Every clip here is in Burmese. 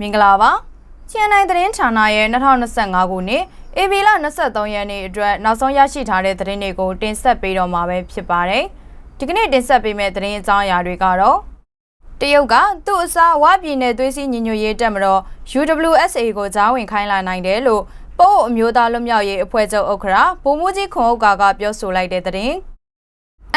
မင်္ဂလာပါချန်နိုင်သတင်းဌာနရဲ့2025ခုနှစ်ဧပြီလ23ရက်နေ့အတွက်နောက်ဆုံးရရှိထားတဲ့သတင်းတွေကိုတင်ဆက်ပေးတော့မှာပဲဖြစ်ပါတယ်ဒီကနေ့တင်ဆက်ပေးမယ့်သတင်းအကြောင်းအရာတွေကတော့တရုတ်ကသူ့အစားဝပြည်နယ်သွေးစည်းညီညွတ်ရေးတက်မတော် UWSA ကိုကြားဝင်ခိုင်းလာနိုင်တယ်လို့ပို့အမျိုးသားလွတ်မြောက်ရေးအဖွဲ့ချုပ်ဥက္ကဋ္ဌဗိုလ်မှူးကြီးခွန်ဥက္ကာကပြောဆိုလိုက်တဲ့သတင်း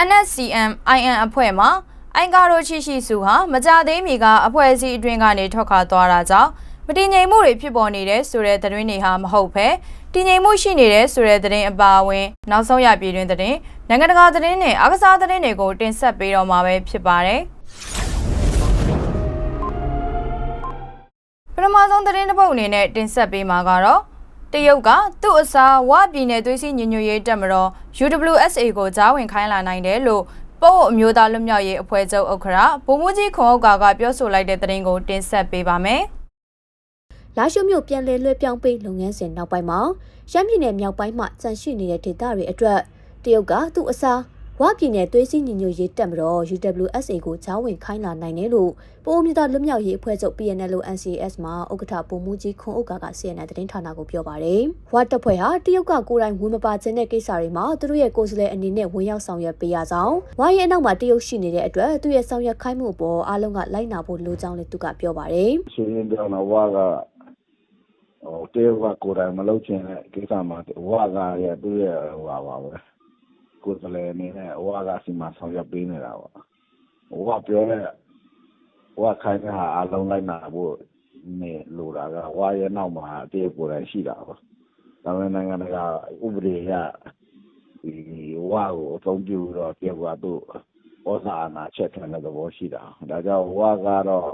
NSCM IN အဖွဲ့မှာ အိုင်ကာရိုချီရှိစုဟာမကြသေးမီကအဖွဲ့အစည်းအတွင်းကနေထွက်ခွာသွားတာကြောင့်မတည်ငြိမ်မှုတွေဖြစ်ပေါ်နေတဲ့ဆိုတဲ့သတင်းတွေဟာမဟုတ်ဘဲတည်ငြိမ်မှုရှိနေတဲ့ဆိုတဲ့သတင်းအပါအဝင် နောက်ဆုံးရပြည်တွင်သတင်းနိုင်ငံတကာသတင်းနဲ့အကစားသတင်းတွေကိုတင်ဆက်ပေးတော့မှာပဲဖြစ်ပါတယ်ပထမဆုံးသတင်းတစ်ပုဒ်အနေနဲ့တင်ဆက်ပေးမှာကတော့တရုတ်ကသူ့အစားဝပြည်နယ်သွေးစည်းညီညွတ်ရေးတပ်မတော် UWSA ကိုကြားဝင်ခိုင်းလာနိုင်တယ်လို့ ပို့အမျိုးသားလွတ်မြောက်ရေးအဖွဲ့ချုပ်ဥက္ကဋ္ဌဗိုလ်မှူးကြီးခွန်ဥက္ကာကပြောဆိုလိုက်တဲ့သတင်းကိုတင်ဆက်ပေးပါမယ်။လာရှုမြို့ပြန်လည်လွှဲပြောင်းပေးလုပ်ငန်းစဉ်နောက်ပိုင်းမှာရမ်းပြည်နယ်မြောက်ပိုင်းမှာကြန့်ရှိနေတဲ့ဒေသတွေအတွက်တရုတ်ကသူ့အစား ဝပြည်နယ်သွေးစည်းညီညွတ်ရေးတပ်မတော် UWSA ကိုချောင်းဝင်ခိုင်းလာနိုင်တယ်လို့ပိုးမြတာလွတ်မြောက်ရေးအဖွဲ့ချုပ် PNL NCS မှာဥက္ကဋ္ဌပုံမူကြီးခွန်ဥက္ကာက CNN သတင်းဌာနကိုပြောပါတယ်။ဝတပ်ဖွဲ့ဟာတရုတ်ကကိုယ်တိုင်ဝင်မပါခြင်းတဲ့ကိစ္စတွေမှာသူတို့ရဲ့ကိုယ်စားလှယ်အနေနဲ့ဝင်ရောက်ဆောင်ရွက်ပေးရဆောင်ဝါရဲ့အနောက်မှာတရုတ်ရှိနေတဲ့အတွက်သူ့ရဲ့ဆောင်ရွက်ခိုင်းမှုအပေါ်အားလုံးကလိုက်နာဖို့လိုကြောင်းလည်းသူကပြောပါတယ်။ဆိုရင်တော့ဝါကဟိုတေဝါကိုယ်တိုင်မလုပ်ချင်တဲ့ကိစ္စမှာဝါကရဲ့သူ့ရဲ့ဟိုပါပါပဲ ကိုယ်စလဲအနေနဲ့ဝါကစီမဆောင်ရွက်ပေးနေတာပေါ့ဝါပြောတဲ့ဝါခိုင်းတဲ့ဟာအလုံးလိုက်နာဖို့နေလိုတာကဝါရဲ့နောက်မှာတေကိုယ်တိုင်ရှိတာပေါ့ဒါပေမဲ့နိုင်ငံတကာဥပဒေရဒီဝါကိုအသုံးပြုတော့တေကသူ့ဩဇာအနာချက်ခံတဲ့သဘောရှိတာဒါကြောင့်ဝါကတော့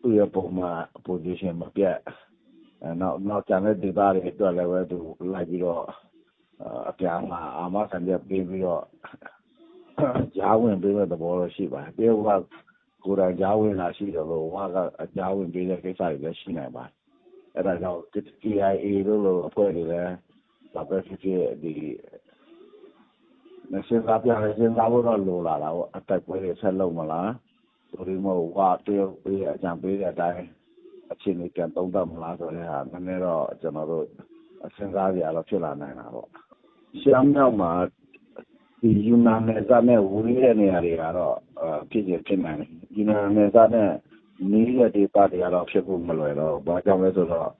သူ့ရဲ့ပုံမှန် position မပြတ်အဲနောက်နောက်ကျန်တဲ့ဒေသတွေအတွက်လည်းပဲသူလိုက်ပြီးတော့ အပြန်လာအာမခံချက်ပေးပြီးတော့ကြားဝင်ပေးတဲ့သဘောတော့ရှိပါတယ်။တရုတ်ကကိုယ်တိုင်ကြားဝင်လာရှိတယ်လို့ဝါကအကြားဝင်ပေးတဲ့ကိစ္စတွေလည်းရှိနိုင်ပါတယ်။အဲဒါကြောင့် KIA လို့လို့အဖွဲ့တွေလည်းဘာပဲဖြစ်ဖြစ်ဒီမစင်စားပြရစင်စားဖို့တော့လိုလာတာပေါ့အတက်ပွဲတွေဆက်လုပ်မလားဆိုပြီးမှဝါတရုတ်ပေးအကြံပေးတဲ့အတိုင်းအခြေအနေပြန်သုံးသပ်မလားဆိုတဲ့ဟာနည်းနည်းတော့ကျွန်တော်တို့စဉ်းစားကြရတော့ဖြစ်လာနိုင်တာပေါ့ ရှမ်းမြောက်မှာဒီယူနန်နယ်စပ်နဲ့ ဝေးတဲ့နေရာတွေကတော့ ဖြစ်ဖြစ်ဖြစ်နိုင်တယ် ယူနန်နယ်စပ်နဲ့ နီးတဲ့ဒေသတွေကတော့ ဖြစ်ဖို့မလွယ်တော့ဘာကြောင့်လဲဆိုတော့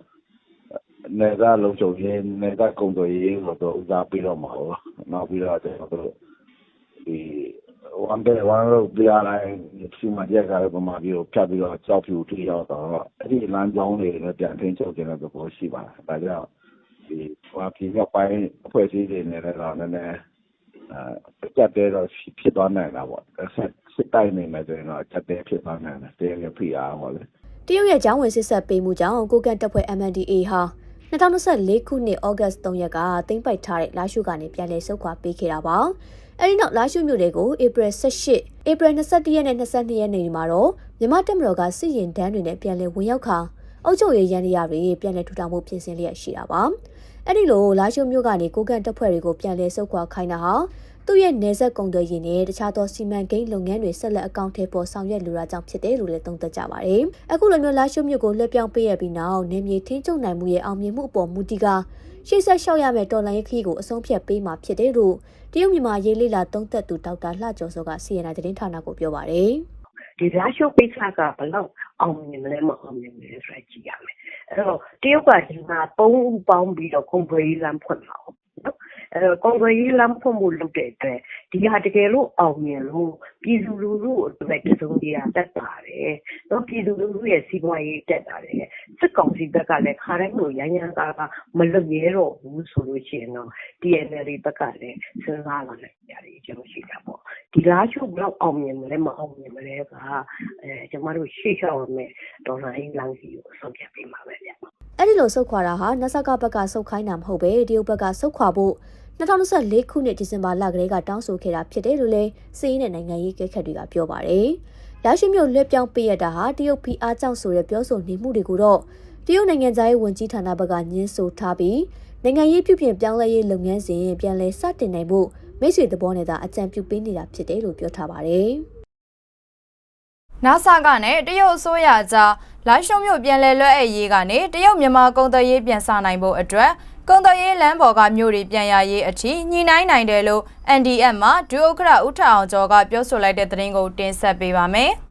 နေသားလုံးချုပ်ရေးနေသားကုံတော်ရေးလို့တော့ဦးစားပေးတော့မှာပေါ့နောက်ပြီးတော့ကျွန်တော်တို့ဒီ one day one road ပြလိုက်စီမံရက်ကလည်းပမာပြီးတော့ဖြတ်ပြီးတော့ကြောက်ဖြူထိ ရောက်တော့ အဲ့ဒီလမ်းကြောင်းတွေလည်း ပြန်ထင်းချုပ်ခြင်းတဲ့သဘော ရှိပါတယ် ဒါကြောင့် ဒီဟိုပြည်ကပိုင်း အဖွဲ့အစည်းတွေနဲ့လည်းတော့ နည်းနည်းအဲကြက်တဲတော့ ဖြစ်သွားနိုင်တာပေါ့ ဆက်စစ်တိုင်းနေမယ်ဆိုရင်တော့ကြက်တဲဖြစ်သွားနိုင်တယ်တဲရဖိအားဟောလေ တရုတ်ရဲ့ကျောင်းဝင်စစ်ဆက်ပေးမှုကြောင့် ကိုကန့်တပ်ဖွဲ့ MNDA ဟာ2024ခုနှစ်ဩဂတ်3ရက်ကတင်ပိုက်ထားတဲ့ လာရှုကနေ ပြန်လည် ဆုတ်ခွာပေးခဲ့တာပါ။အဲဒီနောက် လာရှုမြို့တွေကို ဧပြီ18ဧပြီ21ရက်နဲ့22ရက်နေ့မှာတော့ မြန်မာတပ်မတော်က စစ်ရင်တန်းတွေနဲ့ ပြန်လည်ဝင်ရောက်ခါအုပ်ချုပ်ရေးရန်ရတွေ ပြန်လည်ထူထောင်မှုပြင်ဆင်လျက်ရှိတာပါ။ အဲဒီလိုလာရှုမြို့ကနေကိုကန့်တပ်ဖွဲ့တွေကိုပြန်လည်ဆုတ်ခွာခိုင်းတာဟာသူ့ရဲ့နေဆက်ကုံတွေရင်နဲ့တခြားသောစီမံကိန်းလုပ်ငန်းတွေဆက်လက်အကောင့်ထဲပေါ်ဆောင်ရွက်လိုတာကြောင့်ဖြစ်တယ်လို့လည်းသုံးသပ်ကြပါတယ်။အခုလိုမျိုးလာရှုမြို့ကိုလွှဲပြောင်းပေးရပြီးနောက်နေမြေထင်းချုပ်နိုင်မှုရဲ့အောင်မြင်မှုအပေါ်မူတည်ကရှေ့ဆက်လျှောက်ရမယ့်တော်လိုင်းခီးကိုအဆုံးဖြတ်ပေးမှာဖြစ်တယ်လို့တရုတ်မြန်မာရေးလေးလာသုံးသပ်သူဒေါက်တာလှကျော်စောက CNN သတင်းဌာနကိုပြောပါတယ်။ဒီလာရှုပ်ပိတ်ဆကဘလောက်အောင်မြင်မလဲမအောင်မြင်မလဲဆိုတာကြည့်ရမယ် အဲ့တော့တရုတ်ကဒီမှာ၃ဦးပေါင်းပြီးတော့ကွန်ပရီလမ်းဖွင့်မှာဟုတ်နော်အဲ့တော့ကွန်ပရီလမ်းဖွင့်ဖို့လုပ်တဲ့အတွက် ဒီဟာတကယ်လို့အောင်မြင်လို့ပြည်သူလူထုအတွက်တစုံတရာတက်ပါတယ်နော်ပြည်သူလူထုရဲ့စီးပွားရေးတက်တာတယ်စစ်ကောင်စီဘက်ကလည်းခါတိုင်းလိုရန်ရန်ကားကားမလုပ်ရဲတော့ဘူးဆိုလို့ရှိရင်တော့ TNL ဘက်ကလည်းစဉ်းစားလာနိုင်ကြတယ်ကျွန်တော်ရှိတာပေါ့ဒီလားချုပ်ဘလောက်အောင်မြင်မလဲမအောင်မြင်မလဲကအဲကျမတို့ရှေ့လျှောက်ရမယ်ဒေါ်လာအင်းလမ်းစီကိုဆုံးဖြတ်ပေးမှာပဲဗျအဲ့ဒီလိုဆုတ်ခွာတာဟာနဆကဘက်ကဆုတ်ခိုင်းတာမဟုတ်ပဲတရုတ်ဘက်ကဆုတ်ခွာဖို့ 2024ခုနှစ်ဒီဇင်ဘာလကလေးကတောင်းဆိုခဲ့တာဖြစ်တယ်လို့လည်းစီးရင်တဲ့နိုင်ငံရေးကဲခတ်တွေကပြောပါတယ်။လာရှိမြို့လွှဲပြောင်းပေးရတာဟာတရုတ်ဖီအားကြောင့်ဆိုတဲ့ပြောဆိုနေမှုတွေကိုတော့တရုတ်နိုင်ငံသားရေးဝန်ကြီးဌာနဘက်ကညှင်းဆိုထားပြီးနိုင်ငံရေးပြုပြင်ပြောင်းလဲရေးလုပ်ငန်းစဉ်ပြန်လည်စတင်နိုင်ဖို့မိတ်ဆွေသဘောနဲ့သာအကြံပြုပေးနေတာဖြစ်တယ်လို့ပြောထားပါတယ်။ NASA ကနဲ့တရုတ်အစိုးရကြားလာရှုံမြို့ပြန်လည်လွှဲအပ်ရေးကနေတရုတ်မြန်မာကုန်သွယ်ရေးပြန်ဆနိုင်ဖို့အတွက် ကုန်သွယ်ရေးလမ်းပေါ်ကမြို့တွေပြန်ရရေးအထိညှိနှိုင်းနိုင်တယ်လို့ NDF မှာဒုဥက္ကဋ္ဌဦးထအောင်ကျော်ကပြောဆိုလိုက်တဲ့သတင်းကိုတင်ဆက်ပေးပါမယ်။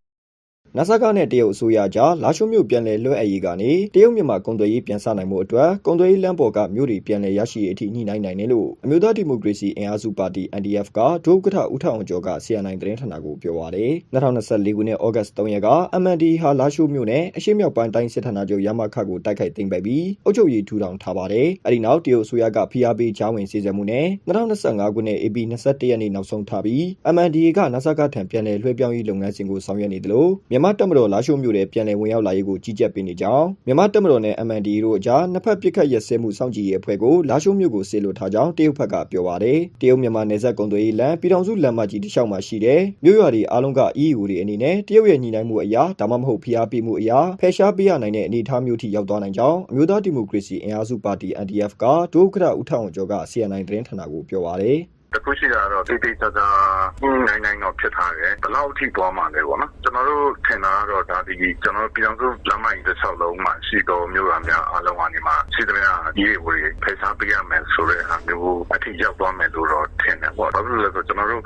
နဆကနဲ့တရုတ်အစိုးရကြားလာရှုံမြို့ပြန်လည်လွှဲအပ်ရေးကနေတရုတ်မြန်မာကုန်သွယ်ရေးပြန်ဆနိုင်မှုအတွက်ကုန်သွယ်ရေးလမ်းပေါ်ကမြို့တွေပြန်လည်ရရှိရေးအထိညှိနှိုင်းနိုင်တယ်လို့အမျိုးသားဒီမိုကရေစီအင်အားစုပါတီ NDF ကဒုဥက္ကဋ္ဌဦးထအောင်ကျော်က CNI သတင်းဌာနကိုပြောပါတယ်2024ခုနှစ်ဩဂတ်စ်3ရက်က MND ဟာလာရှုမြို့နယ်အရှိမြောက်ပိုင်းတိုင်းစစ်ဌာနချုပ်ရမခကိုတိုက်ခိုက်သိမ်းပိုက်ပြီးအုပ်ချုပ်ရေးထူထောင်ထားပါတယ်အဲဒီနောက်တရုတ်အစိုးရကဖိအားပေးချောင်းဝင်စီစဉ်မှုနဲ့2025ခုနှစ် AP 21ရက်နေ့နောက်ဆုံးထားပြီး MND ကနဆကထံပြန်လည်လွှဲပြောင်းရေးလုပ်ငန်းစဉ်ကိုဆောင်ရွက်နေတယ်လို့မြန်မာတပ်မတော်လာရှုမြို့နယ်ပြန်လည်ဝင်ရောက်လာရေးကိုကြီးကြပ်ပေးနေကြောင်းမြန်မာတပ်မတော်နဲ့ MND တို့အကြားနှစ်ဖက်ပစ်ခတ်ရက်စဲမှုစောင့်ကြည့်ရေးအဖွဲ့ကိုလာရှုမြို့ကိုဆေလွတ်ထားကြောင်းတရုတ်ဘက်ကပြောပါတယ်တရုတ်မြန်မာနယ်စပ်ကုန်သွယ်ရေးလမ်းပြည်ထောင်စုလမ်းမကြီးတစ်လျှောက်မှာရှိတဲ့မြို့ရွာတွေအားလုံးက EU တွေအနေနဲ့တရုတ်ရဲ့ညီနိုင်မှုအရာဒါမှမဟုတ်ဖိအားပေးမှုအရာဖယ်ရှားပေးရနိုင်တဲ့အနေအထားမျိုးထိရောက်သွားနိုင်ကြောင်းအမျိုးသားဒီမိုကရေစီအင်အားစုပါတီ NDF ကဒုဥက္ကဋ္ဌဦးထောင်ကျော်က CNI သတင်းဌာနကိုပြောပါတယ် တခုရှိတာတော့တိတိကျကျနိုင်နိုင်တော့ဖြစ်ထားတယ်ဘယ်လောက်ထိသွားမှလဲပေါ့နော်ကျွန်တော်တို့ထင်တာကတော့ဒါဒီကျွန်တော်ပြည်အောင်စုလမ်းမကြီးတစ်လျှောက်လုံးမှာရှိတော်မျိုးရများအားလုံးကနေမှရှိသမျှရေးဝေဖယ်ရှားပေးရမယ်ဆိုတဲ့အားမျိုးအထိရောက်သွားမယ်လို့တော့ထင်တယ်ပေါ့ဘာဖြစ်လို့လဲဆိုတော့ကျွန်တော်တို့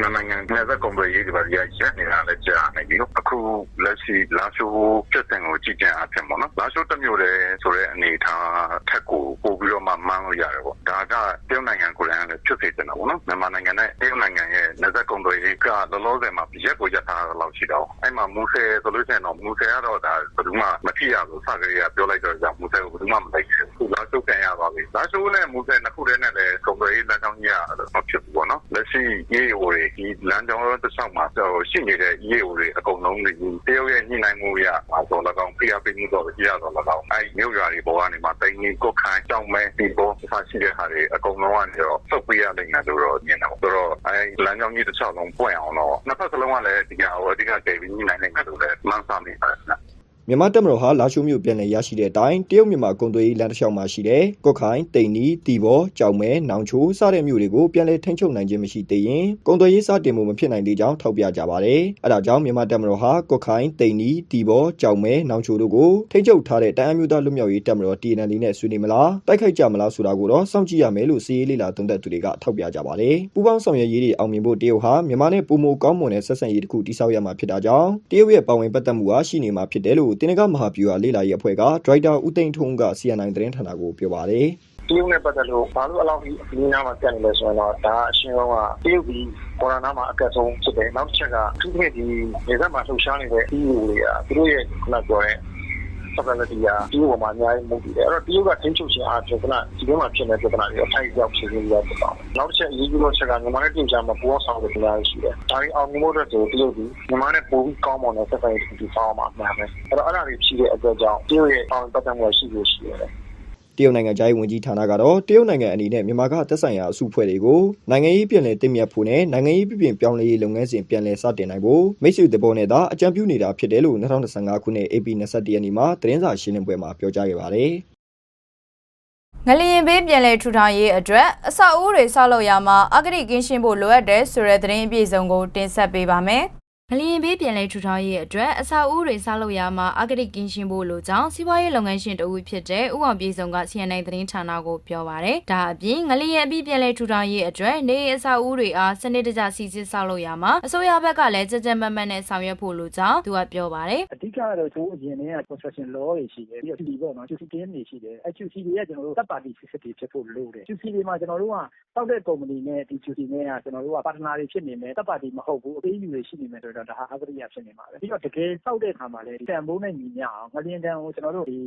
နိုင်ငံနယ်စပ်ကုန်သွယ်ရေးတွေပါရရက်နေတာလည်းကြာနေပြီအခုလက်ရှိလာရှိုးဖြစ်တဲ့ကိုကြည့်ကြအဖြစ်ပေါ့နော်လာရှိုးတစ်မျိုးတည်းဆိုတဲ့အနေအထားထက်ကိုပို့ပြီးတော့မှမှန်းလို့ရတယ်ပေါ့ဒါကတရုတ်နိုင်ငံကိုလည်းဖြစ်စေတယ်နော်မြန်မာနိုင်ငံနဲ့တရုတ်နိုင်ငံရဲ့နယ်စပ်ကုန်သွယ်ရေးကလောလောဆယ်မှာရက်ကိုရက်ထားတာလောက်ရှိတော့အဲ့မှာမူဆယ်ဆိုလို့ရှိရင်တော့မူဆယ်ကတော့ဒါဘယ်သူမှမဖြစ်ရဘူးစကားကြီးကပြောလိုက်တော့ကြောင့်မူဆယ်ကိုဘယ်သူမှမလိုက်ဘူးခုလာရှိုးကန်ရပါပြီလာရှိုးနဲ့မူဆယ်နှစ်ခုတည်းနဲ့လည်းကုန်သွယ်ရေးလမ်းကြောင်းကြီးကမဖြစ်ဘူးပေါ့နော်လက်ရှိရေးဝေဒီလမ်းကြောင်းတစ်ဆောက်မှာရှိနေတဲ့ရေးဝေအကုန်လုံးတွေတရုတ်ရဲ့ညှိနှိုင်းမှုရပါဆိုတော့ကောင်ဖိအားပေးမှုတော့ကြည့်ရတော့လည်းကောင်အဲ့မြို့ရွာတွေပေါ်ကနေမှတိုင်းကြီးကုတ်ခိုင်းကြောင်းမဲဒီပေါ်ဆက်ရှိတဲ့ဟာတွေအကုန်လုံးကနေတော့စုပ်ပေးရနိုင်တယ်လို့တော့မြင်တယ်ဆိုတော့အဲ့လမ်းကြောင်းကြီးတစ်ချောင်းလုံးပွင့်အောင်တော့နှစ်ဖက်စလုံးကလည်းဒီကောင်အဓိကတည်ပြီးညှိနှိုင်းနိုင်တယ်လို့လည်းမှန်းဆနေပါတယ်နော် မြန်မာတပ်မတော်ဟာလာရှိုးမြို့ပြန်လည်ရရှိတဲ့အတိုင်းတရုတ်မြန်မာကုန်သွယ်ရေးလမ်းတစ်လျှောက်မှာရှိတဲ့ကော့ခိုင်၊တိန်နီ၊တီဘော၊ကြောင်မဲ၊နောင်ချိုစတဲ့မြို့တွေကိုပြန်လည်ထိန်းချုပ်နိုင်ခြင်းမရှိသေးရင်ကုန်သွယ်ရေးစတင်မှုမဖြစ်နိုင်သေးကြောင်းထောက်ပြကြပါတယ်။အဲဒါကြောင့်မြန်မာတပ်မတော်ဟာကော့ခိုင်၊တိန်နီ၊တီဘော၊ကြောင်မဲ၊နောင်ချိုတို့ကိုထိန်းချုပ်ထားတဲ့တအမ်းမျိုးသားလူမျိုးရေးတပ်မတော် TNL နဲ့ဆွေးနွေးမလားတိုက်ခိုက်ကြမလားဆိုတာကိုတော့စောင့်ကြည့်ရမယ်လို့စီးရေးလေးလာသုံးသပ်သူတွေကထောက်ပြကြပါတယ်။ပူးပေါင်းဆောင်ရွက်ရေးတွေအောင်မြင်ဖို့တရုတ်ဟာမြန်မာနဲ့ပုံမကောင်းမွန်တဲ့ဆက်ဆံရေးတစ်ခုတိစောက်ရမှာဖြစ်တာကြောင့်တရုတ်ရဲ့ပါဝင်ပတ်သက်မှုဟာရှိနေမှာဖြစ်တယ်လို့တင်နကမဟာဗျူဟာလေးလာရေးအဖွဲ့ကဒရိုက်တာဦးသိန်းထွန်းက CNI သတင်းဌာနကိုပြောပါတယ်တရုတ်နဲ့ပတ်သက်လို့ဘာလို့အလောက်ကြီးအများမှာတက်နေလဲဆိုရင်တော့ဒါအရှင်းဆုံးကတရုတ်ဒီကိုရိုနာမှာအကက်ဆုံးဖြစ်တယ်နောက်တစ်ချက်ကသူ့ရဲ့ဒီနေသက်မှာလှုပ်ရှားနေတဲ့ EU တွေကသူတို့ရဲ့ခုနပြောတဲ့ စပယ်လတီယာဒီပေါ်မှာ အများကြီးမှုတည်တယ် အဲ့တော့ တရုတ်က ထိန်းချုပ်ခြင်းအားဖြင့် ခုနဒီထဲမှာဖြစ်နေတဲ့ ပြဿနာတွေအထိုက်အကျဖြစ်နေရဖြစ်တော့နောက်တစ်ချက် အရေးကြီးတော့ချက်က မြန်မာနဲ့တင်ကြမှာ ပူအောင်ဆောင်တဲ့နေရာရှိတယ် ဒါရင်အောင်မှုအတွက်ဆို တရုတ်ဒီမြန်မာနဲ့ ပိုပြီးကောင်းမွန်တဲ့စက်ပိုင်းတွေဆောင်းမှာ အမှန်ပဲ အဲ့တော့ အဲ့ဒါတွေဖြစ်တဲ့အတွက်ကြောင့် တရုတ်ရဲ့အောင်ပတ်သက်မှုရှိလို့ရှိရတယ် တရုတ်နိုင်ငံသားရေးဝန်ကြီးဌာနကတော့တရုတ်နိုင်ငံအနေနဲ့မြန်မာကသက်ဆိုင်ရာအစုအဖွဲ့တွေကိုနိုင်ငံရေးပြည်လည်တင်မြတ်ဖို့နဲ့နိုင်ငံရေးပြည်ပြင်ပြောင်းလဲရေးလုပ်ငန်းစဉ်ပြန်လည်စတင်နိုင်ဖို့မိတ်ဆွေတဘောနဲ့သာအကြံပြုနေတာဖြစ်တယ်လို့2025ခုနှစ် AP 21ရက်နေ့မှာသတင်းစာရှင်းလင်းပွဲမှာပြောကြားခဲ့ပါတယ်ငလျင်ဘေးပြန်လည်ထူထောင်ရေးအတွက်အဆောက်အဦတွေဆောက်လုပ်ရမှာအဂတိကင်းရှင်းဖို့လိုအပ်တယ်ဆိုတဲ့သတင်းအပြည့်အစုံကိုတင်ဆက်ပေးပါမယ်။ ငလျင်ဘေးပြန်လည်ထူထောင်ရေးအတွက်အဆောက်အဦတွေဆောက်လုပ်ရမှာအဂတိကင်းရှင်းဖို့လိုကြောင်းစီးပွားရေးလုပ်ငန်းရှင်တဦးဖြစ်တဲ့ဦးအောင်ပြည်စုံက CNN သတင်းဌာနကိုပြောပါရယ်။ဒါအပြင်ငလျင်အပြီးပြန်လည်ထူထောင်ရေးအတွက်နေအဆောက်အဦတွေအားစနစ်တကျစီစစ်ဆောက်လုပ်ရမှာအစိုးရဘက်ကလည်းကြကြမတ်မတ်နဲ့ဆောင်ရွက်ဖို့လိုကြောင်းသူကပြောပါရယ်အဓိကတော့ကျွန်တော်အရင်တည်းက construction law တွေရှိတယ်ပြီးတော့ QC ပေါ့နော် QC team တွေရှိတယ်အဲ QC တွေကကျွန်တော်တို့ third party စစ်စစ်တွေဖြစ်ဖို့လိုတယ် QC တွေမှာကျွန်တော်တို့ကတောက်တဲ့ company နဲ့ဒီ QC နဲ့ကကျွန်တော်တို့က partner တွေဖြစ်နေမယ် third party မဟုတ်ဘူးအသေးယူတွေရှိနေမယ်ဆိုတော့ဒါဟာ အဂတိရဖြစ်နေမှာပဲ ပြီးတော့ တကယ်စောက်တဲ့အခါမှာလည်း တန်ဖိုးနဲ့ ညီမျှအောင် ငလျင်တန်ကို ကျွန်တော်တို့ဒီ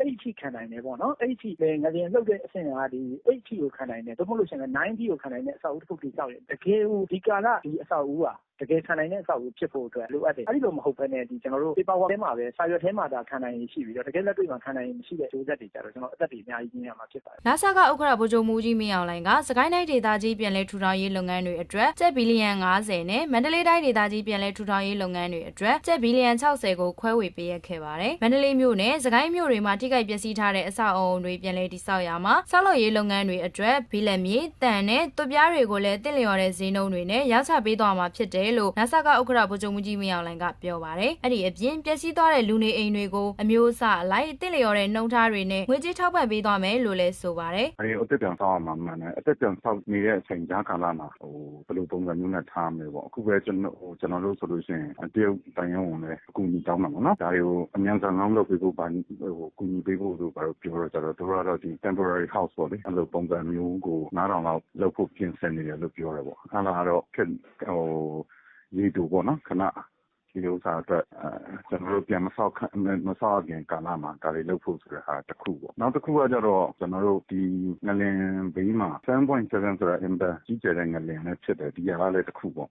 အဲ့ဒီခံနိုင်တယ်ပေါ့နော် အဲ့ဒီလေငလျင်လှုပ်တဲ့အဆင့်ကဒီ8ကို ခံနိုင်တယ် သို့မဟုတ်လို့ရှိရင်9ကို ခံနိုင်တဲ့ အဆောက်အဦတစ်ခုတိစောက်ရင် တကယ်ကို ဒီကာလ ဒီအဆောက်အဦဟာ တကယ်ခံနိုင်တဲ့ အဆောက်အဦဖြစ်ဖို့အတွက် လိုအပ်တယ် အဲ့ဒီလို မဟုတ်ဘဲနဲ့ဒီကျွန်တော်တို့ paper work ထဲမှာပဲ စာရွက်ထဲမှာဒါခံနိုင်ရင်ရှိပြီးတော့ တကယ်လက်တွေ့မှာ ခံနိုင်ရင်မရှိတဲ့ကျိုးဆက်တွေကြတော့ ကျွန်တော်အသက်တွေ အများကြီးကျင်းရမှာဖြစ်ပါတယ်နာဆာကဥက္ကရာဗိုလ်ချုပ်မူကြီး မင်းအောင်လှိုင်ကစကိုင်းတိုင်းဒေသကြီး ပြည်လဲထူထောင်ရေး လုပ်ငန်းတွေအတွက် ကျပ်ဘီလီယံ90နဲ့ မန္တလေးတိုင်းဒေသကြီး ပြည်လဲထူထောင်ရေးလုပ်ငန်းတွေအတွက်ကျပ်ဘီလီယံ60ကိုခွဲဝေပေးရခဲ့ပါတယ်။မန္တလေးမြို့နဲ့စကိုင်းမြို့တွေမှာထိခိုက်ပျက်စီးထားတဲ့အဆောက်အအုံတွေပြည်လဲတိစောက်ရမှာဆောက်လုပ်ရေးလုပ်ငန်းတွေအတွက်ဘီလက်မြေတန်နဲ့သွပြားတွေကိုလည်းတင့်လျော်တဲ့ဈေးနှုန်းတွေနဲ့ရောင်းချပေးသွားမှာဖြစ်တယ်တယ်လို့နာဆာကဥက္ကဋ္ဌဗိုလ်ချုပ်မှုကြီးမင်းအောင်လှိုင်ကပြောပါတယ်။အဲ့ဒီအပြင်ပျက်စီးသွားတဲ့လူနေအိမ်တွေကိုအမျိုးအစားအလိုက်တင့်လျော်တဲ့နှုံထားတွေနဲ့ငွေကြေးထောက်ပံ့ပေးသွားမယ်လို့လည်းဆိုပါတယ်။အဲအသက်ပြန်ဆောက်ရမှာမှန်တယ်အသက်ပြန်ဆောက်နေတဲ့အချိန်ကြားကာလမှာဟိုဘယ်လိုပုံစံမျိုးနဲ့ထားမလဲပေါ့အခုပဲကျွန်တော်ဟိုကျွန်တော်တို့ဆိုလို့ရှိရင်တရုတ်တိုင်ရုံဝင်လည်းအကူအညီတောင်းမှာပေါ့နော်ဒါတွေကိုအမြန်ဆုံးလုံးလုပ်ပေးဖို့ပါဟိုကူညီပေးဖို့လို့ဘာလို့ပြောတော့ကြတော့တို့ကတော့ဒီ temporary house ပေါ့လေအဲ့လိုပုံစံမျိုးကို9000လောက်လုပ်ဖို့ပြင်ဆင်နေတယ်လို့ပြောတယ်ပေါ့အဲ့ဒါကတော့ခက်ဟိုရေတူပေါ့နော်ခဏဒီဥစ္စာအတွက်အဲကျွန်တော်တို့ပြန်မဆောက်မဆောက်ခင်ကာလမှာဒါတွေလုပ်ဖို့ဆိုတဲ့ဟာတစ်ခုပေါ့နောက်တစ်ခုကကြတော့ကျွန်တော်တို့ဒီငလင်ဘေးမှာ7.7ဆိုတာ impact ကြီးကျယ်တဲ့ငလင်နဲ့ဖြစ်တယ်ဒီဟာလည်းတစ်ခုပေါ့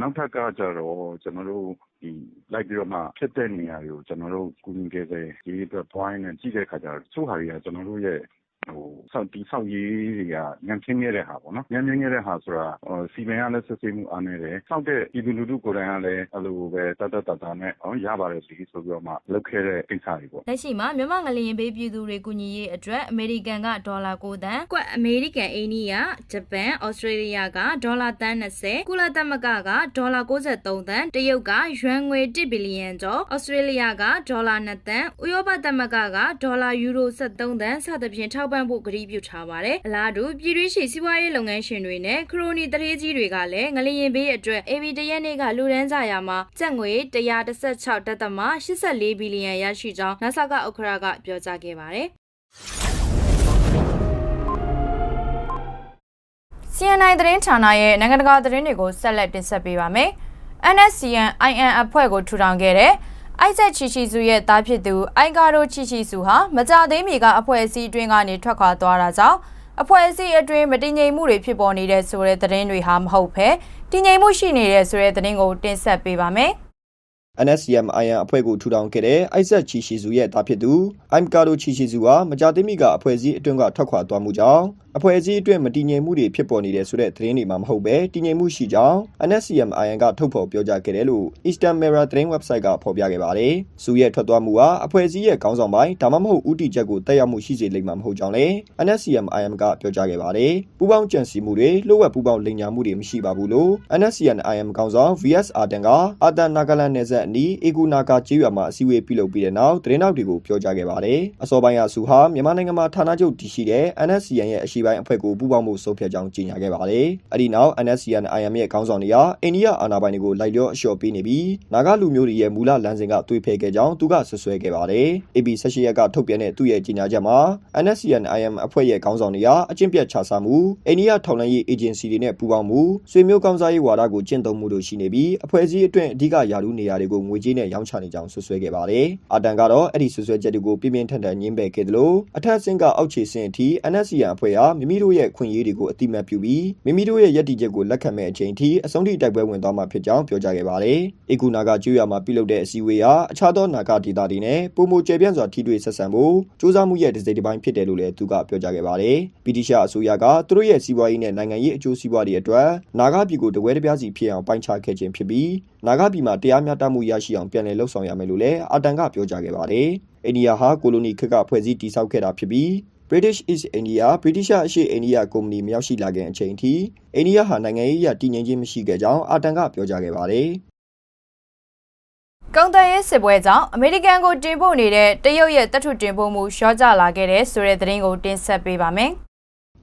နောက်ထပ်ကကြတော့ ကျွန်တော်တို့ဒီလိုက်ပြီးတော့မှ ဖြစ်တဲ့နေရာတွေကို ကျွန်တော်တို့ကုညီခဲ့တဲ့ဒီအတွက်ဘွိုင်းနဲ့ ကြည့်တဲ့ခါကျတော့ တချို့ဟာတွေက ကျွန်တော်တို့ရဲ့ဟို ဆောက်ဒီဆောက်ရေးတွေက ညံချင်းနေတဲ့ဟာပေါ့နော် ညံချင်းနေတဲ့ဟာဆိုတာဟိုစီမံရလဲစစ်ဆေးမှုအားနေတယ် ဆောက်တဲ့ ပြည်သူလူထုကိုယ်တိုင်ကလည်း အဲ့လိုပဲတတ်တတ်တတ်တနဲ့ဟောရပါတယ်ဒီဆိုပြီးတော့မှ လုပ်ခဲ့တဲ့ကိစ္စတွေပေါ့ လက်ရှိမှာ မြန်မာငလျင်ဘေး ပြည်သူတွေ ကူညီရေးအတွက် အမေရိကန်က ဒေါ်လာ9သန်း၊ကွက်အမေရိကန် အိန္ဒိယ၊ဂျပန်၊ဩစတြေးလျက ဒေါ်လာတန်း20ကုလသမဂ္ဂက ဒေါ်လာ63သန်း တရုတ်က ယွမ်ငွေ1ဘီလီယံကျော်ဩစတြေးလျက ဒေါ်လာ2သန်း ဥရောပသမဂ္ဂက ဒေါ်လာ ယူရို73သန်း စသဖြင့် ထောက်ပံ့ဖို့ကတိပြုထားပါတယ်အလားတူပြည်တွင်းရှိစီးပွားရေးလုပ်ငန်းရှင်တွေနဲ့ခရိုနီတရေကြီးတွေကလည်းငလျင်ဘေးအတွက် AB တရက်နေ့ကလူဒန်းကြရာမှာကျပ်ငွေ116တက်သမ84ဘီလီယံရရှိကြောင်း NASA ကဥက္ခရာကပြောကြားခဲ့ပါတယ်။ CNI သတင်းဌာနရဲ့နိုင်ငံတကာသတင်းတွေကိုဆက်လက်တင်ဆက်ပေးပါမယ်။ NSCN IN အဖွဲ့ကိုထူထောင်ခဲ့တဲ့ အိုက်ဇက်ချီချီစုရဲ့တားဖြစ်သူအိုင်ကာဒိုချီချီစုဟာမကြသေးမီကအဖွဲ့အစည်းအတွင်းကနေထွက်ခွာသွားတာကြောင့်အဖွဲ့အစည်းအတွင်းမတည်ငြိမ်မှုတွေဖြစ်ပေါ်နေတဲ့ဆိုတဲ့သတင်းတွေဟာမဟုတ်ဘဲတည်ငြိမ်မှုရှိနေတဲ့ဆိုတဲ့သတင်းကိုတင်ဆက်ပေးပါမယ်။ NSCM IN အဖွဲ့ကိုထူထောင်ခဲ့တဲ့အိုက်ဇက်ချီရှီဇူရဲ့တာဖြစ်သူအိုမ်ကာဒိုချီရှီဇူဟာမကြသေးမီကအဖွဲ့အစည်းအတွင်းကထွက်ခွာသွားမှုကြောင့်အဖွဲ့အစည်းအတွင်းမတည်ငြိမ်မှုတွေဖြစ်ပေါ်နေတဲ့ဆိုတဲ့သတင်းတွေမှာမဟုတ်ပဲတည်ငြိမ်မှုရှိကြောင်း NSCM IN ကထုတ်ဖော်ပြောကြားခဲ့တယ်လို့ Eastern Mirror သတင်း website ကဖော်ပြခဲ့ပါတယ်။ဇူရဲ့ထွက်သွားမှုဟာအဖွဲ့အစည်းရဲ့ခေါင်းဆောင်ပိုင်းဒါမှမဟုတ်ဦးတည်ချက်ကိုတက်ရောက်မှုရှိစေလိမ့်မှာမဟုတ်ကြောင်းလည်း NSCM IN ကပြောကြားခဲ့ပါတယ်။ပူးပေါင်းကြံစည်မှုတွေလိုဝက်ပူးပေါင်းလိမ်ညာမှုတွေမရှိပါဘူးလို့ NSCM IN ခေါင်းဆောင် VS အာတန်ကအာတန်နာဂလန်နယ်စပ်အနီးအေကူနာကာကျေးရွာမှာအစည်းအဝေးပြုလုပ်ပြီးတဲ့နောက်သတင်းတောက်တွေကိုပြောကြားခဲ့ပါတယ်။အစောပိုင်းကဆူဟာမြန်မာနိုင်ငံမှာဌာနချုပ်တည်ရှိတဲ့ NSCN ရဲ့အရှိပိုင်းအဖွဲ့ကိုပူးပေါင်းမှုဆုံးဖြတ်ကြောင်းကြေညာခဲ့ပါတယ်။အဲဒီနောက် NSCN IM ရဲ့ခေါင်းဆောင်တွေကအိန္ဒိယအာဏာပိုင်တွေကိုလိုက်လျောအလျှော့ပေးနေပြီးနာဂလူမျိုးတွေရဲ့မူလလမ်းစဉ်ကသွေဖယ်ခဲ့ကြောင်းသူကဆွဆွဲခဲ့ပါတယ်။ AB 16ရက်ကထုတ်ပြန်တဲ့သူ့ရဲ့ကြေညာချက်မှာ NSCN IM အဖွဲ့ရဲ့ခေါင်းဆောင်တွေကအကျင့်ပြတ်ခြစားမှုအိန္ဒိယထောက်လှမ်းရေးအေဂျင်စီတွေနဲ့ပူးပေါင်းမှုဆွေမျိုးကောင်းစားရေးဝါဒကိုကျင့်သုံးမှုတို့ရှိနေပြီးအဖွဲ့အစည်းအတွင်းအဓိကယာလူနေရာတွေကိုငွေကြေးနဲ့ရောင်းချနေကြောင်းဆွဆွဲခဲ့ပါတယ်။အာတန်ကတော့အဲ့ဒီဆွဆွဲချက်တွေကိုပြင်းပြင်းထန်ထန်ညှင်းပယ်ခဲ့တယ်လို့အထက်ဆင့်ကအောက်ခြေဆင့်အထိ NSCN အဖွဲ့ဟာမိမိတို့ရဲ့ခွင့်ရေးတွေကိုအတိမတ်ပြုပြီးမိမိတို့ရဲ့ယက်တီချက်ကိုလက်ခံမဲ့အချိန်ထိအဆုံးထိတိုက်ပွဲဝင်သွားမှာဖြစ်ကြောင်းပြောကြားခဲ့ပါတယ်။အေကူနာကကျွေးရမှာပြုလုပ်တဲ့အစည်းအဝေးဟာအခြားသောနာဂဒေသတွေနဲ့ပုံမကျယ်ပြန့်စွာထိတွေ့ဆက်ဆံဖို့စ조사မှုရဲ့တစ်စိတ်တစ်ပိုင်းဖြစ်တယ်လို့လည်းသူကပြောကြားခဲ့ပါတယ်။ဗြိတိရှအစိုးရကသူတို့ရဲ့စီးပွားရေးနဲ့နိုင်ငံရေးအကျိုးစီးပွားတွေအတွက်နာဂပြည်ကိုတဝဲတပြားစီဖြစ်အောင်ပိုင်းခြားခဲ့ခြင်းဖြစ်ပြီးနာဂပြည်မှာတရားမျှတမှုရရှိအောင်ပြန်လည်လှုပ်ဆောင်ရမယ်လို့လည်းအာတန်ကပြောကြားခဲ့ပါတယ်။အိန္ဒိယဟာကိုလိုနီခေတ်ကဖွဲ့စည်းတည်ဆောက်ခဲ့တာဖြစ်ပြီး British East India British အရှေ့အိန္ဒိယကုမ္ပဏီမရောက်ရှိလာခင်အချိန်အထိအိန္ဒိယဟာနိုင်ငံရေးအရတည်ငြိမ်ခြင်းမရှိခဲ့ကြောင်းအာတန်ကပြောကြားခဲ့ပါတယ်။ကုန်သွယ်ရေးစစ်ပွဲကြောင့်အမေရိကန်ကိုတင်ပို့နေတဲ့တရုတ်ရဲ့တပ်ထုတင်ပို့မှုရှော့ကျလာခဲ့တဲ့ဆိုတဲ့သတင်းကိုတင်ဆက်ပေးပါမယ်။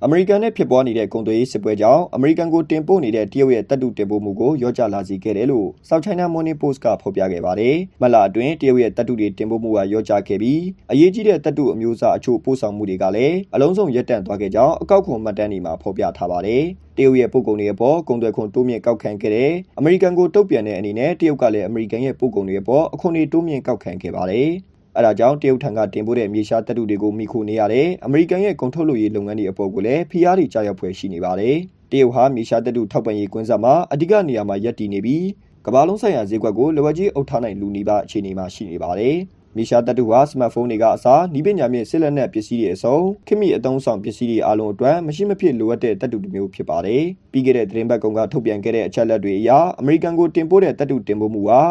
အမေရိကန်နဲ့ဖြစ်ပွားနေတဲ့ကုန်သွယ်ရေးစစ်ပွဲကြောင့်အမေရိကန်ကိုတင်ပို့နေတဲ့တရုတ်ရဲ့တပ်တုတင်ပို့မှုကိုရော့ကျလာစေခဲ့တယ်လို့ South China Morning Post ကဖော်ပြခဲ့ပါတယ်။မလအတွင်းတရုတ်ရဲ့တပ်တုတွေတင်ပို့မှုကရော့ကျခဲ့ပြီးအရေးကြီးတဲ့တပ်တုအမျိုးအစားအချို့ပို့ဆောင်မှုတွေကလည်းအလုံးစုံရပ်တန့်သွားခဲ့ကြောင်းအကောက်ခွန်မှတ်တမ်းတွေမှာဖော်ပြထားပါတယ်။တရုတ်ရဲ့ပို့ကုန်တွေအပေါ်ကုန်သွယ်ခွန်တိုးမြင့်ကောက်ခံခဲ့တဲ့အမေရိကန်ကိုတုံ့ပြန်တဲ့အနေနဲ့တရုတ်ကလည်းအမေရိကန်ရဲ့ပို့ကုန်တွေအပေါ်အခွန်တွေတိုးမြင့်ကောက်ခံခဲ့ပါတယ်။ အဲဒါကြောင့်တရုတ်ထံကတင်ပို့တဲ့မြေရှားတပ်တုတွေကိုမိခိုနေရတဲ့အမေရိကန်ရဲ့ကုန်ထုတ်လုပ်ရေးလုပ်ငန်းတွေအပေါ်ကိုလည်းဖိအားတွေကြားရောက်ဖွယ်ရှိနေပါတယ်။တရုတ်ဟာမြေရှားတပ်တုထောက်ပံ့ရေးကွင်းဆက်မှာအဓိကနေရာမှာရပ်တည်နေပြီးကမ္ဘာလုံးဆိုင်ရာဈေးကွက်ကိုလက်ဝဲကြီးအုပ်ထားနိုင်လူနေပါအခြေအနေမှာရှိနေပါတယ်။မြေရှားတပ်တုဟာစမတ်ဖုန်းတွေကအစားဤပညာမြင့်စစ်လက်နက်ပစ္စည်းတွေအစုံခင်မီအသုံးဆောင်ပစ္စည်းတွေအလုံးအတွက်မရှိမဖြစ်လိုအပ်တဲ့တပ်တုတစ်မျိုးဖြစ်ပါတယ်။ပြီးခဲ့တဲ့သတင်းပတ်ကုံကထုတ်ပြန်ခဲ့တဲ့အချက်လက်တွေအရအမေရိကန်ကိုတင်ပို့တဲ့တပ်တုတင်ပို့မှုဟာ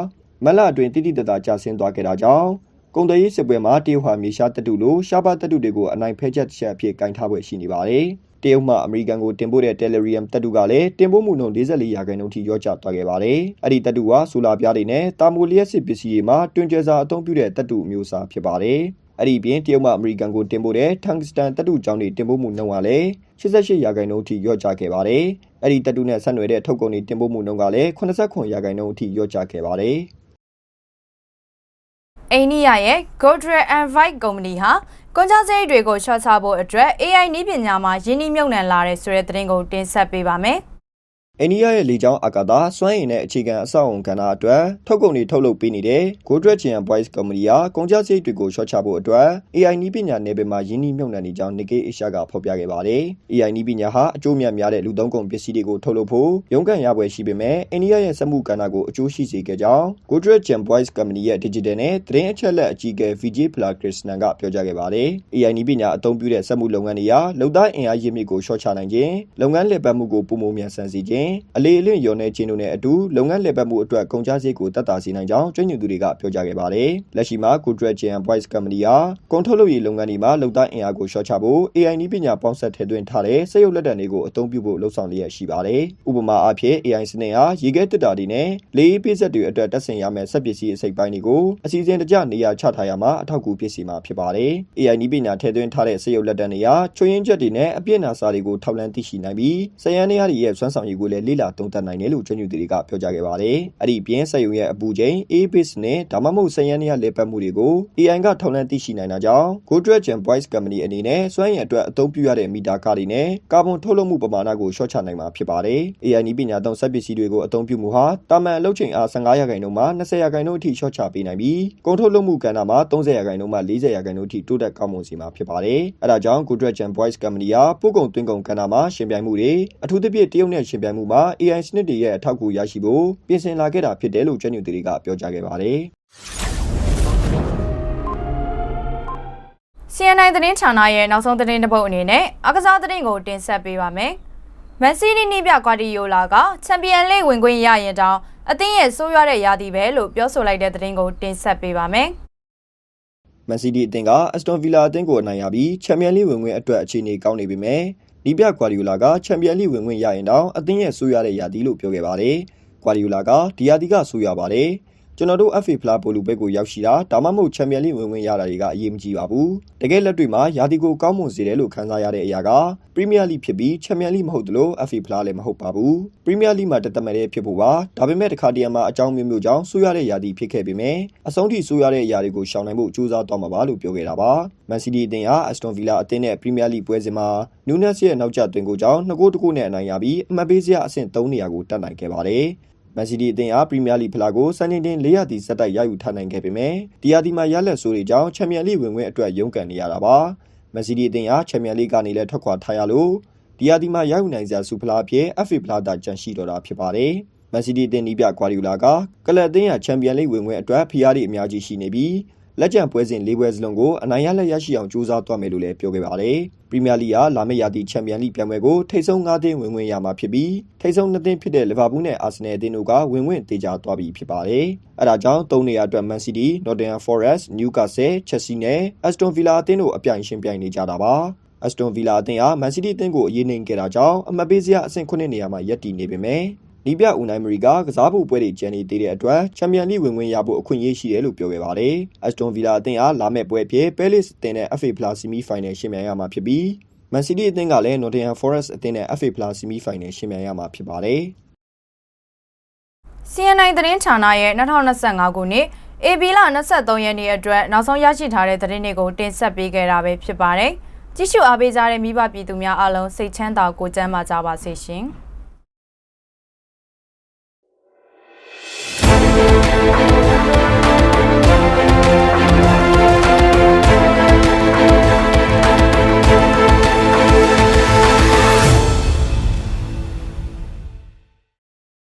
မလအတွင်းတိတိတသားကျဆင်းသွားခဲ့တာကြောင့် ကုန်သွယ်ရေးစစ်ပွဲမှာတရုတ်ဟာမြေရှားတပ်တုလိုရှားပါတပ်တုတွေကိုအနိုင်ဖဲချက်ချက်အဖြစ်ကင်ထားပွဲရှိနေပါတယ်တရုတ်မှအမေရိကန်ကိုတင်ပို့တဲ့ Tellurium တပ်တုကလည်းတင်ပို့မှုနှုန်း44ရာခိုင်နှုန်းထိလျော့ကျသွားခဲ့ပါတယ်။အဲ့ဒီတပ်တုကဆိုလာပြားတွေနဲ့တာမိုလျက်စစ်ပစ္စည်းတွေမှာတွင်ကျစာအသုံးပြုတဲ့တပ်တုအမျိုးအစားဖြစ်ပါတယ်။အဲ့ဒီအပြင်တရုတ်မှအမေရိကန်ကိုတင်ပို့တဲ့ Tungsten တပ်တုကြောင့်တွေတင်ပို့မှုနှုန်းကလည်း88ရာခိုင်နှုန်းထိလျော့ကျခဲ့ပါတယ်။အဲ့ဒီတပ်တုနဲ့ဆက်နွယ်တဲ့ထုတ်ကုန်တွေတင်ပို့မှုနှုန်းကလည်း89ရာခိုင်နှုန်းအထိလျော့ကျခဲ့ပါတယ်။ အိန္ဒိယရဲ့ Godrej and White ကုမ္ပဏီဟာကွန်ကြားစရိတ်တွေကိုရှော့ချဖို့အတွက် AI နည်းပညာမှာယင်းနှိမ့်မြုပ်နှံလာတဲ့ဆိုတဲ့သတင်းကိုတင်ဆက်ပေးပါမယ်။ အိန္ဒိယရဲ့လေကြောင်းအာကာသစွမ်းအင်နဲ့အခြေခံအဆောက်အုံကဏ္ဍအတွက်ထုတ်ကုန်တွေထုတ်လုပ်ပေးနေတဲ့ Godrej Giant Boys ကုမ္ပဏီဟာကုန်ကျစရိတ်တွေကိုရှော့ချဖို့အတွက် AI နည်းပညာနယ်ပယ်မှာယင်းနှိမ့်မြုပ်နှံနေကြောင်း Nikkei Asia ကဖော်ပြခဲ့ပါတယ်။ AI နည်းပညာဟာအကျိုးမြတ်များတဲ့လူသုံးကုန်ပစ္စည်းတွေကိုထုတ်လုပ်ဖို့ရုန်းကန်ရပွဲရှိပေမဲ့အိန္ဒိယရဲ့စက်မှုကဏ္ဍကိုအကျိုးရှိစေခဲ့ကြောင်း Godrej Giant Boys ကုမ္ပဏီရဲ့ Digital နဲ့သတင်းအချက်အလက်အကြီးအကဲ Vijay Balakrishnan ကပြောကြားခဲ့ပါတယ်။ AI နည်းပညာအသုံးပြုတဲ့စက်မှုလုပ်ငန်းတွေဟာလုံသားအင်အားရင်းမြစ်ကိုရှော့ချနိုင်ခြင်းလုပ်ငန်းလည်ပတ်မှုကိုပုံမမြန်ဆန်စေခြင်းအလေအလွင့်လျော်နေခြင်းတို့နဲ့အတူလုပ်ငန်းလည်ပတ်မှုအတွက်ကုန်ကျစရိတ်ကိုတက်တာစေနိုင်ကြောင်းကျွမ်းကျင်သူတွေကပြောကြားခဲ့ပါတယ်။လက်ရှိမှာ Godrej Giant Boys ကုမ္ပဏီဟာကုန်ထုတ်လုပ်ရေးလုပ်ငန်းတွေမှာလုံသားအင်အားကိုရှော့ချဖို့ AI နည်းပညာပေါင်းစပ်ထည့်သွင်းထားတဲ့စက်ရုပ်လက်တံတွေကိုအသုံးပြုဖို့လှုံ့ဆော်လျက်ရှိပါတယ်။ဥပမာအားဖြင့် AI စနစ်ဟာရေခဲတစ်တာတွေနဲ့လေအေးပေးဆက်တွေအတွက်တက်ဆင်ရမယ့်စက်ပစ္စည်းအစိတ်ပိုင်းတွေကိုအစီအစဉ်တကျနေရာချထားရမှာအထောက်အကူဖြစ်စေမှာဖြစ်ပါတယ်။ AI နည်းပညာထည့်သွင်းထားတဲ့စက်ရုပ်လက်တံတွေဟာချွင်းရင်းချက်တွေနဲ့အပြည့်အနာစာတွေကိုထောက်လှမ်းသိရှိနိုင်ပြီးစက်ရန်တွေရဲ့စွမ်းဆောင်ရည်ကိုလည်းလေ့လာသုံးသပ်နိုင်တယ်လို့ကျွမ်းကျင်သူတွေကပြောကြားခဲ့ပါတယ်။အဲ့ဒီအပြင်စက်ရုံရဲ့အပူချိန် A-base နဲ့ဒါမှမဟုတ်စက်ရန်တွေလေပတ်မှုတွေကို AI ကထောက်လှမ်းသိရှိနိုင်တာကြောင့် Godrej Giant Boys Company အနေနဲ့စွမ်းရည်အတွက်အသုံးပြုရတဲ့မီတာကားတွေနဲ့ကာဗွန်ထုတ်လွှတ်မှုပမာဏကိုလျှော့ချနိုင်မှာဖြစ်ပါတယ်။ AI နည်းပညာသုံးစက်ပစ္စည်းတွေကိုအသုံးပြုမှုဟာတာမန်အလုပ်ချိန်အား15ရာခိုင်နှုန်းမှ20ရာခိုင်နှုန်းအထိလျှော့ချပေးနိုင်ပြီးကုန်ထုတ်လုပ်မှုကဏ္ဍမှာ30ရာခိုင်နှုန်းမှ40ရာခိုင်နှုန်းအထိတိုးတက်ကောင်းမွန်စေမှာဖြစ်ပါတယ်။အဲဒါကြောင့် Godrej Giant Boys Company ဟာပို့ကုန်သွင်းကုန်ကဏ္ဍမှာရှင်ပြိုင်မှုတွေအထူးသဖြင့်တရုတ်နဲ့ရှင်ပြိုင်မှုမှာ AI စနစ်တွေရဲ့အထောက်အကူရရှိဖို့ပြင်ဆင်လာခဲ့တာဖြစ်တယ်လို့ကျွမ်းကျင်သူတွေကပြောကြားခဲ့ပါတယ်။ CNI သတင်းဌာနရဲ့နောက်ဆုံးသတင်းတစ်ပုဒ်အနေနဲ့အကစားသတင်းကိုတင်ဆက်ပေးပါမယ်။မန်စီးတီးနီးပြကွာဒီယိုလာကချန်ပီယံလိဝင်ခွင့်ရရင်တောင်အသင်းရဲ့ဆိုးရွားတဲ့ရာသီပဲလို့ပြောဆိုလိုက်တဲ့သတင်းကိုတင်ဆက်ပေးပါမယ်။မန်စီးတီးအသင်းကအက်စတွန်ဗီလာအသင်းကိုအနိုင်ရပြီးချန်ပီယံလိဝင်ခွင့်အတွက်အခြေအနေကောင်းနေပေမဲ့ နီးပြကွာဒီယိုလာကချန်ပီယံလိဝင်ခွင့်ရရင်တောင်အသင်းရဲ့ဆိုးရွားတဲ့ရာသီလို့ပြောခဲ့ပါတယ်။ကွာဒီယိုလာကဒီရာသီကဆိုးရွားပါတယ်။ ကျွန်တော်တို့ FA ဖလားပိုလူဘက်ကိုရောက်ရှိတာဒါမှမဟုတ်ချန်ပီယံလိဝင်ဝင်ရတာတွေကအရေးမကြီးပါဘူးတကယ်လက်တွေ့မှာရာသီကိုကောင်းမွန်စေတယ်လို့ခံစားရတဲ့အရာကပရီးမီးယားလိဖြစ်ပြီးချန်ပီယံလိမဟုတ်သလို FA ဖလားလည်းမဟုတ်ပါဘူးပရီးမီးယားလိမှာတသက်မဲ့ဖြစ်ဖို့ပါဒါပေမဲ့တခါတရံမှာအကြောင်းမျိုးမျိုးကြောင့်ဆိုးရတဲ့ရာသီဖြစ်ခဲ့ပေမဲ့အဆုံးထိဆိုးရတဲ့အရာတွေကိုရှောင်နိုင်ဖို့ကြိုးစားသွားမှာပါလို့ပြောခဲ့တာပါမန်စီးတီးအသင်းဟာအက်စတွန်ဗီလာအသင်းနဲ့ပရီးမီးယားလိပွဲစဉ်မှာနူးနက်စ်ရဲ့နောက်ကျသွင်းကိုကြောင့်နှစ်ဂိုးတစ်ဂိုးနဲ့အနိုင်ရပြီးအမှတ်ပေးစရာအဆင့်3နေရာကိုတက်နိုင်ခဲ့ပါတယ် မန်စီးတီးအသင်းအားပရီးမီးယားလိဖလားကိုစံချိန်တင်၄ရာသီစက်တိုက်ရယူထားနိုင်ခဲ့ပေမဲ့ဒီရာသီမှာရလက်ဆိုးတွေကြောင့်ချန်ပီယံလိဝင်ခွင့်အတွက်ရုန်းကန်နေရတာပါမန်စီးတီးအသင်းအားချန်ပီယံလိကနေလည်းထွက်ခွာထားရလို့ဒီရာသီမှာရယူနိုင်စရာစူဖလားအဖြစ် FA ဖလားသာကျန်ရှိတော့တာဖြစ်ပါတယ်မန်စီးတီးအသင်းနီးပြကွာဒီယိုလာကကလပ်အသင်းရချန်ပီယံလိဝင်ခွင့်အတွက်ဖိအားတွေအများကြီးရှိနေပြီး လက်ကျန်ပွဲစဉ်၄ပွဲစလုံးကိုအနိုင်ရလက်ရရှိအောင်ကြိုးစားသွားမယ်လို့လည်းပြောခဲ့ပါတယ်။ပရီးမီးယားလိဟာလာမယ့်ရာသီချန်ပီယံလိပြိုင်ပွဲကိုထိပ်ဆုံး၅သင်းဝင်ဝင်ရမှာဖြစ်ပြီးထိပ်ဆုံး၂သင်းဖြစ်တဲ့လီဗာပူးနဲ့အာဆင်နယ်အသင်းတို့ကဝင်ဝင်တေချာသွားပြီဖြစ်ပါတယ်။အဲဒါကြောင့်၃နေရာအတွက်မန်စီးတီး၊နော်တင်ဟမ်ဖော်ရက်စ်၊နျူကာဆယ်၊ချက်စီနဲ့အက်စတွန်ဗီလာအသင်းတို့အပြိုင်ရှင်ပြိုင်နေကြတာပါ။အက်စတွန်ဗီလာအသင်းဟာမန်စီးတီးအသင်းကိုအရေးနှိမ်ခဲ့တာကြောင့်အမှတ်ပေးစရာအဆင့်9နေရာမှာရပ်တည်နေပေမဲ့ နီးပြဦးနိုင်မရီကကစားဖို့ပွဲတွေကျန်နေသေးတဲ့အတွက်ချန်ပီယံလိဝင်ဝင်ရဖို့အခွင့်အရေးရှိတယ်လို့ပြောခဲ့ပါတယ်။အက်စတွန်ဗီလာအသင်းအားလာမယ့်ပွဲအဖြစ်ပဲလစ်အသင်းနဲ့ FA ဖလားဆီမီဖိုင်နယ်ရှင်မြန်ရမှာဖြစ်ပြီးမန်စီးတီးအသင်းကလည်း Nottingham Forest အသင်းနဲ့ FA ဖလားဆီမီဖိုင်နယ်ရှင်မြန်ရမှာဖြစ်ပါတယ်။ CNI သတင်းဌာနရဲ့2025ခုနှစ်ဧပြီလ23ရက်နေ့အတွက်နောက်ဆုံးရရှိထားတဲ့သတင်းတွေကိုတင်ဆက်ပေးခဲ့တာပဲဖြစ်ပါတယ်။ကြည့်ရှုအားပေးကြတဲ့မိဘပြည်သူများအားလုံးစိတ်ချမ်းသာကိုကြမ်းပါကြပါစေရှင်။ Thank you.